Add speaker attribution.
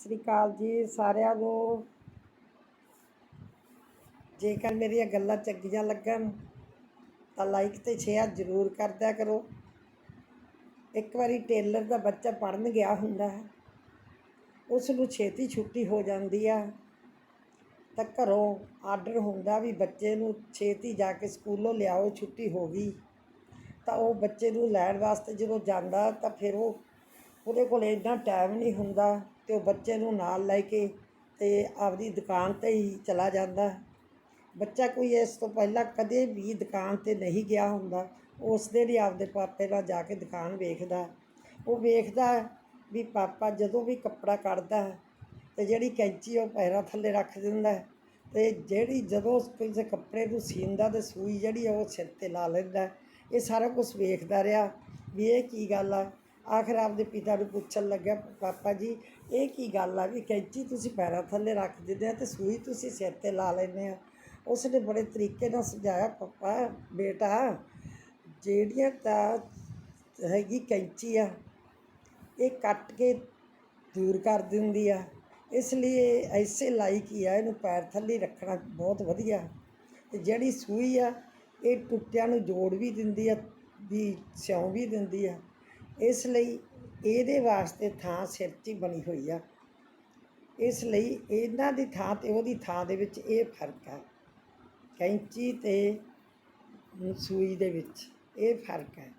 Speaker 1: ਸ੍ਰੀ ਅਕਾਲ ਜੀ, ਸਾਰਿਆਂ ਨੂੰ। ਜੇਕਰ ਮੇਰੀਆਂ ਗੱਲਾਂ ਚੰਗੀਆਂ ਲੱਗਣ, ਤਾਂ ਲਾਈਕ ਤੇ ਸ਼ੇਅਰ ਜ਼ਰੂਰ ਕਰਦਿਆ ਕਰੋ। ਇੱਕ ਵਾਰੀ ਟੇਲਰ ਦਾ ਬੱਚਾ ਪੜਨ ਗਿਆ ਹੁੰਦਾ ਹੈ ਉਸ ਨੂੰ ਛੇਤੀ ਛੁੱਟੀ ਹੋ ਜਾਂਦੀ ਆ। ਤਾਂ ਘਰੋਂ ਆਰਡਰ ਹੁੰਦਾ ਵੀ ਬੱਚੇ ਨੂੰ ਛੇਤੀ ਜਾ ਕੇ ਸਕੂਲੋਂ ਲਿਆਓ, ਛੁੱਟੀ ਹੋ ਗਈ। ਤਾਂ ਉਹ ਬੱਚੇ ਨੂੰ ਲੈਣ ਵਾਸਤੇ ਜਦੋਂ ਜਾਂਦਾ, ਤਾਂ ਫਿਰ ਉਹ ਉਹਦੇ ਕੋਲ ਇੰਨਾ ਟਾਈਮ ਨਹੀਂ ਹੁੰਦਾ ਅਤੇ ਉਹ ਬੱਚੇ ਨੂੰ ਨਾਲ ਲੈ ਕੇ ਅਤੇ ਆਪਦੀ ਦੁਕਾਨ ਤੇ ਹੀ ਚਲਾ ਜਾਂਦਾ। ਬੱਚਾ ਕੋਈ ਇਸ ਤੋਂ ਪਹਿਲਾਂ ਕਦੇ ਵੀ ਦੁਕਾਨ ਤੇ ਨਹੀਂ ਗਿਆ ਹੁੰਦਾ, ਉਸ ਦੇ ਲਈ ਆਪਦੇ ਪਾਪੇ ਨਾਲ ਜਾ ਕੇ ਦੁਕਾਨ ਵੇਖਦਾ। ਉਹ ਵੇਖਦਾ ਵੀ ਪਾਪਾ ਜਦੋਂ ਵੀ ਕੱਪੜਾ ਕੱਢਦਾ ਹੈ ਤੇ ਜਿਹੜੀ ਕੈਂਚੀ ਉਹ ਪੈਰਾਂ ਥੱਲੇ ਰੱਖ ਦਿੰਦਾ ਹੈ ਤੇ ਜਿਹੜੀ ਜਦੋਂ ਕਿਸੇ ਕੱਪੜੇ ਨੂੰ ਸੀਂਦਾ ਤੇ ਸੂਈ ਜਿਹੜੀ ਆ ਉਹ ਸਿਰ ਤੇ ਲਾ ਲੈਂਦਾ। ਇਹ ਸਾਰਾ ਕੁਝ ਵੇਖਦਾ ਰਿਹਾ ਵੀ ਇਹ ਕੀ ਗੱਲ ਆ? ਆਖਰ ਆਪਦੇ ਪਿਤਾ ਨੂੰ ਪੁੱਛਣ ਲੱਗਿਆ, ਪਾਪਾ ਜੀ, ਇਹ ਕੀ ਗੱਲ ਆ ਵੀ ਕੈਂਚੀ ਤੁਸੀਂ ਪੈਰਾਂ ਥੱਲੇ ਰੱਖ ਦਿੰਦੇ ਆ ਤੇ ਸੂਈ ਤੁਸੀਂ ਸਿਰ ਤੇ ਲਾ ਲੈਂਦੇ ਆ? ਉਸ ਨੇ ਬੜੇ ਤਰੀਕੇ ਨਾਲ ਸਮਝਾਇਆ, ਪਾਪਾ, ਬੇਟਾ, ਜਿਹੜੀਆਂ ਤਾਂ ਹੈਗੀ ਕੈਂਚੀ ਆ, ਇਹ ਕੱਟ ਕੇ ਦੂਰ ਕਰ ਦਿੰਦੀ ਆ। ਇਸ ਲਈ ਇਹ ਐਸੇ ਲਾਇਕ ਹੀ ਆ, ਇਹਨੂੰ ਪੈਰ ਥੱਲੇ ਰੱਖਣਾ ਬਹੁਤ ਵਧੀਆ। ਤੇ ਜਿਹੜੀ ਸੂਈ ਆ, ਇਹ ਟੁੱਟਿਆਂ ਨੂੰ ਜੋੜ ਵੀ ਦਿੰਦੀ ਆ, ਵੀ ਸਿਉਂ ਵੀ ਦਿੰਦੀ ਆ। ਇਸ ਲਈ ਇਹਦੇ ਵਾਸਤੇ ਥਾਂ ਸਿਰ 'ਚ ਹੀ ਬਣੀ ਹੋਈ ਆ। ਇਸ ਲਈ ਇਹਨਾਂ ਦੀ ਥਾਂ ਤੇ ਉਹਦੀ ਥਾਂ ਦੇ ਵਿੱਚ ਇਹ ਫ਼ਰਕ ਆ। ਕੈਂਚੀ ਤੇ ਸੂਈ ਦੇ ਵਿੱਚ ਇਹ ਫ਼ਰਕ ਹੈ